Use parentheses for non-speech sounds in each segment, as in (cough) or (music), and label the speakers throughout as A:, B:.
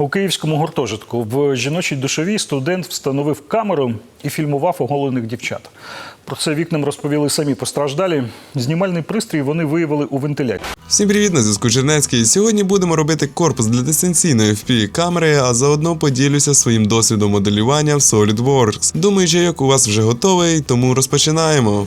A: У київському гуртожитку в жіночій душовій студент встановив камеру і фільмував оголених дівчат. Про це вікнам розповіли самі постраждалі. Знімальний пристрій вони виявили у вентиляції.
B: Всім привіт, на зв'язку Чернецький. Сьогодні будемо робити корпус для дистанційної fpv камери, а заодно поділюся своїм досвідом моделювання в SolidWorks. Думаю, що як у вас вже готовий, тому розпочинаємо.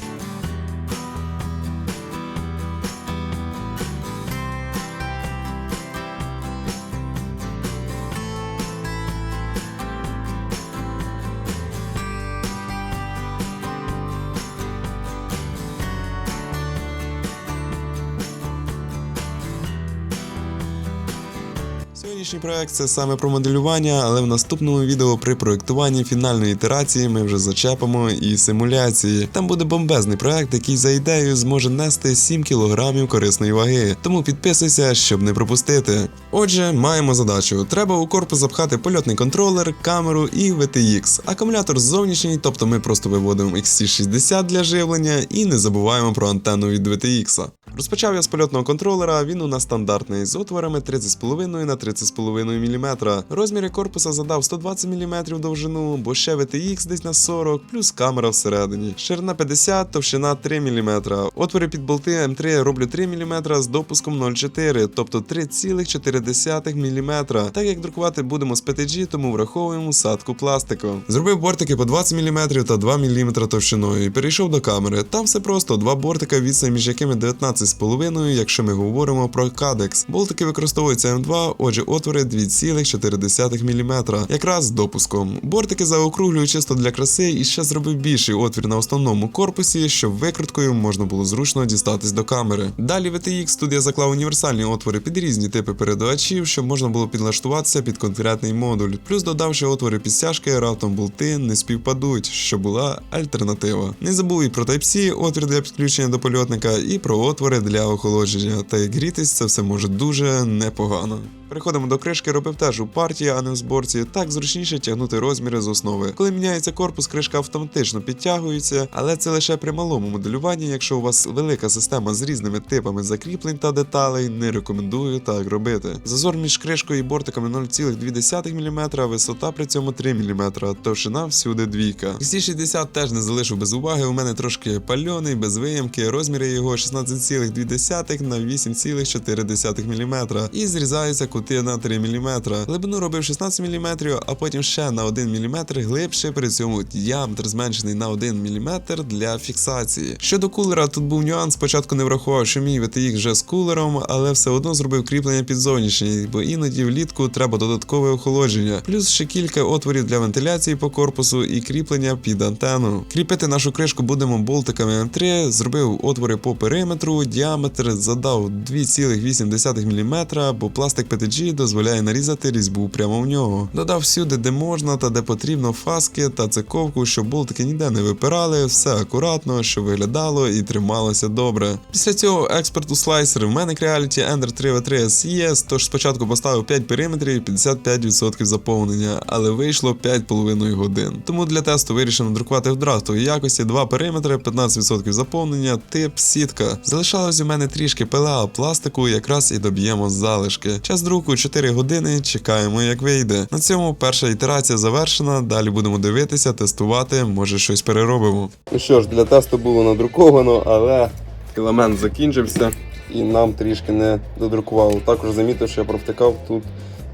B: Сьогоднішній проект це саме про моделювання, але в наступному відео при проєктуванні фінальної ітерації ми вже зачепимо і симуляції. Там буде бомбезний проект, який за ідеєю зможе нести 7 кг корисної ваги. Тому підписуйся, щоб не пропустити. Отже, маємо задачу: треба у корпус запхати польотний контролер, камеру і VTX. Акумулятор зовнішній, тобто ми просто виводимо XT60 для живлення і не забуваємо про антенну від VTX. Розпочав я з польотного контролера, він у нас стандартний з отворами 30,5 на 30,5 мм. Розміри корпуса задав 120 мм довжину, бо ще VTX десь на 40, плюс камера всередині. Ширина 50, товщина 3 мм. Отвори під болти М3 роблю 3 мм з допуском 0,4, тобто 3,4 мм. Так як друкувати будемо з PTG, тому враховуємо садку пластику. Зробив бортики по 20 мм та 2 мм товщиною перейшов до камери. Там все просто два бортика відстань між якими 19,5, якщо ми говоримо про кадекс. Болтики використовуються М2, отже, отвори 2,4 мм, якраз з допуском. Бортики заокруглюю чисто для краси і ще зробив більший отвір на основному корпусі, щоб викруткою можна було зручно дістатись до камери. Далі в VTX тут я заклав універсальні отвори під різні типи передавачів, щоб можна було підлаштуватися під конкретний модуль. Плюс додавши отвори під стяжки, раптом болти не співпадуть, що була альтернатива. Не забув і про Type-C, отвір для підключення до польотника, і про отвори для охолодження. Та як грітись це все може дуже непогано. Переходимо до кришки, робив теж у партії, а не в зборці. Так зручніше тягнути розміри з основи. Коли міняється корпус, кришка автоматично підтягується, але це лише при малому моделюванні. Якщо у вас велика система з різними типами закріплень та деталей, не рекомендую так робити. Зазор між кришкою і бортиками 0,2 мм, висота при цьому 3 мм, товщина всюди двійка. XT60 теж не залишу без уваги. У мене трошки пальоний, без виямки. Розміри його 16,2 на 8,4 мм. І зрізаються кути на 3 мм. Глибину робив 16 мм, а потім ще на 1 мм глибше, при цьому діаметр зменшений на 1 мм для фіксації. Щодо кулера, тут був нюанс. Спочатку не врахував, що мій VTX вже з кулером, але все одно зробив кріплення під зовнішній, бо іноді влітку треба додаткове охолодження. Плюс ще кілька отворів для вентиляції по корпусу і кріплення під антенну. Кріпити нашу кришку будемо болтиками М3, зробив отвори по периметру, діаметр задав 2,8 мм, бо пластик PTG дозволяє нарізати різьбу прямо в нього. Додав всюди, де можна та де потрібно фаски та цековку, щоб болтики ніде не випирали, все акуратно, щоб виглядало і трималося добре. Після цього експорт у слайсер в мене Creality Ender 3 v 3 SES, тож спочатку поставив 5 периметрів і 55% заповнення, але вийшло 5,5 годин. Тому для тесту вирішив надрукувати в драфтовій якості 2 периметри, 15% заповнення, тип сітка. Залишалось у мене трішки ПЛА пластику, якраз і доб'ємо залишки. Час друку 4 години, чекаємо, як вийде. На цьому перша ітерація завершена. Далі будемо дивитися, тестувати, може щось переробимо.
C: Ну що ж, для тесту було надруковано, але філамент закінчився і нам трішки не додрукувало. Також замітив, що я провтикав тут,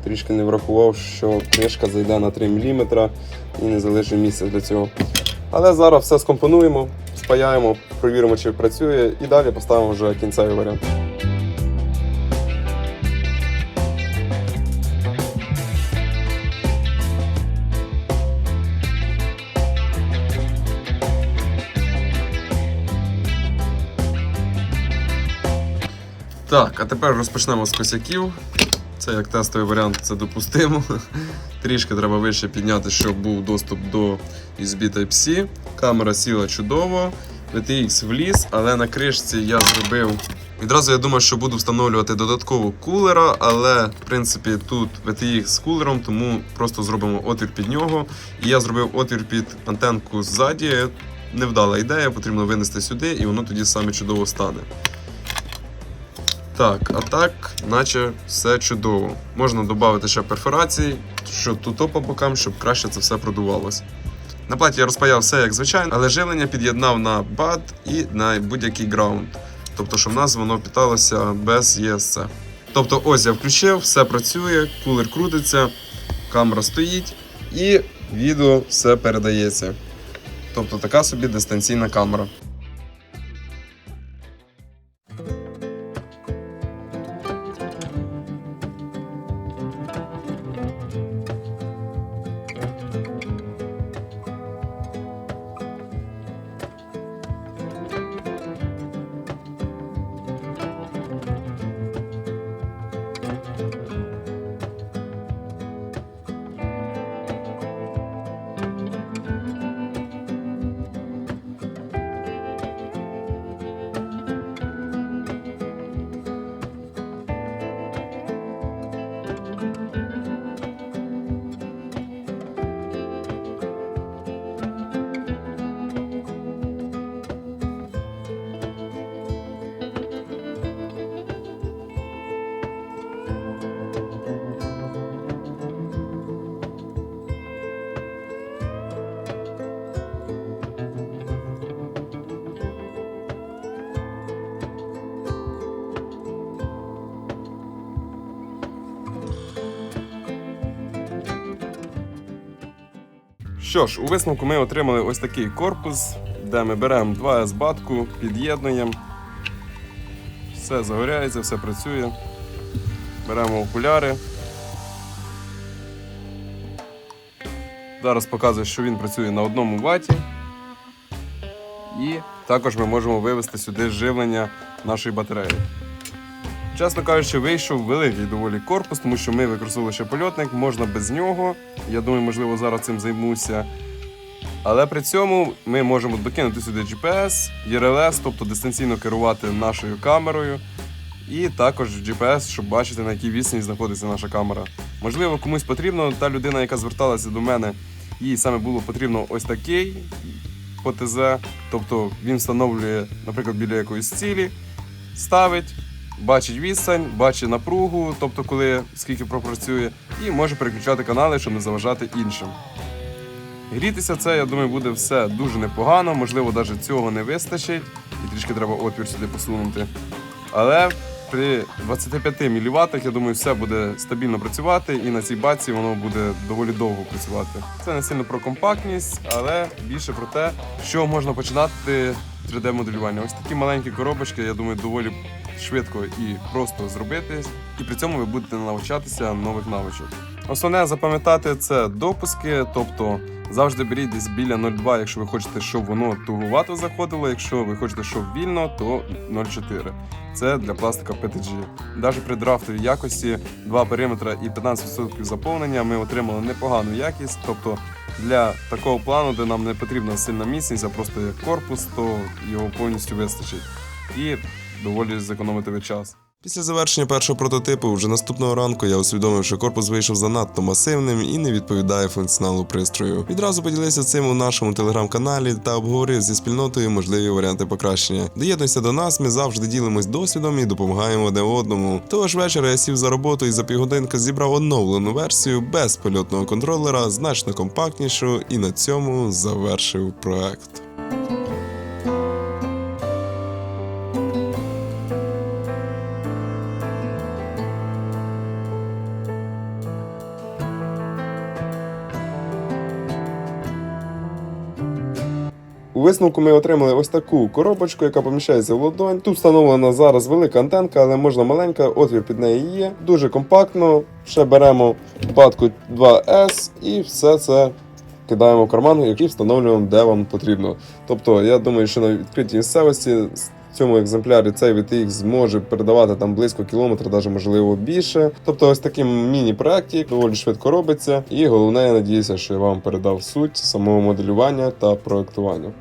C: трішки не врахував, що кришка зайде на 3 мм і не залишив місця для цього. Але зараз все скомпонуємо, спаяємо, провіримо, чи працює, і далі поставимо вже кінцевий варіант.
B: Так, а тепер розпочнемо з косяків. Це як тестовий варіант, це допустимо. (laughs) Трішки треба вище підняти, щоб був доступ до USB Type-C. Камера сіла чудово, VTX вліз, але на кришці я зробив. Відразу я думав, що буду встановлювати додатково кулера, але в принципі тут VTX з кулером, тому просто зробимо отвір під нього. І я зробив отвір під антенку ззаді. Невдала ідея, потрібно винести сюди, і воно тоді саме чудово стане. Так, а так, наче все чудово. Можна додати ще перфорації, що тут по бокам, щоб краще це все продувалося. На платі я розпаяв все як звичайно, але живлення під'єднав на BAT і на будь-який граунд. Тобто, щоб в нас воно питалося без ESC. Тобто, ось я включив, все працює, кулер крутиться, камера стоїть і відео все передається. Тобто така собі дистанційна камера. Що ж, у висновку ми отримали ось такий корпус, де ми беремо 2С батку, під'єднуємо. Все загоряється, все працює. Беремо окуляри. Зараз показую, що він працює на одному ваті. І також ми можемо вивести сюди живлення нашої батареї. Чесно кажучи, вийшов великий доволі корпус, тому що ми використовували ще польотник, можна без нього. Я думаю, можливо, зараз цим займуся. Але при цьому ми можемо докинути сюди GPS, ERLS, тобто дистанційно керувати нашою камерою, і також GPS, щоб бачити, на якій відстані знаходиться наша камера. Можливо, комусь потрібно, та людина, яка зверталася до мене, їй саме було потрібно ось такий по. Тобто він встановлює, наприклад, біля якоїсь цілі, ставить, бачить відстань, бачить напругу, тобто коли скільки пропрацює, і може переключати канали, щоб не заважати іншим. Грітися це, я думаю, буде все дуже непогано. Можливо, навіть цього не вистачить, і трішки треба отвір сюди посунути. Але при 25 мВт, я думаю, все буде стабільно працювати, і на цій баці воно буде доволі довго працювати. Це не сильно про компактність, але більше про те, що можна починати 3D-моделювання. Ось такі маленькі коробочки, я думаю, доволі швидко і просто зробити. І при цьому ви будете навчатися нових навичок. Основне запам'ятати це допуски, тобто завжди беріть десь біля 0,2, якщо ви хочете, щоб воно тугувато заходило. Якщо ви хочете, щоб вільно, то 0,4. Це для пластика PTG. Навіть при драфтовій якості 2 периметра і 15% заповнення ми отримали непогану якість. Тобто для такого плану, де нам не потрібна сильна міцність, а просто як корпус, то його повністю вистачить. І доволі зекономити час.
D: Після завершення першого прототипу, вже наступного ранку я усвідомив, що корпус вийшов занадто масивним і не відповідає функціоналу пристрою. Відразу поділився цим у нашому телеграм-каналі та обговорив зі спільнотою можливі варіанти покращення. Доєднуйся до нас, ми завжди ділимось досвідом і допомагаємо одне одному. Того ж вечора я сів за роботу і за півгодинки зібрав оновлену версію без польотного контролера, значно компактнішу, і на цьому завершив проект.
B: У висновку ми отримали ось таку коробочку, яка поміщається в ладонь. Тут встановлена зараз велика антенка, але можна маленька, отвір під неї є. Дуже компактно. Ще беремо батку 2S і все це кидаємо в карман, який встановлюємо, де вам потрібно. Тобто, я думаю, що на відкритій місцевості в цьому екземплярі цей VTX зможе передавати там близько кілометра, навіть можливо більше. Тобто, ось такий міні-проєктик доволі швидко робиться. І головне, я надіюся, що я вам передав суть самого моделювання та проектування.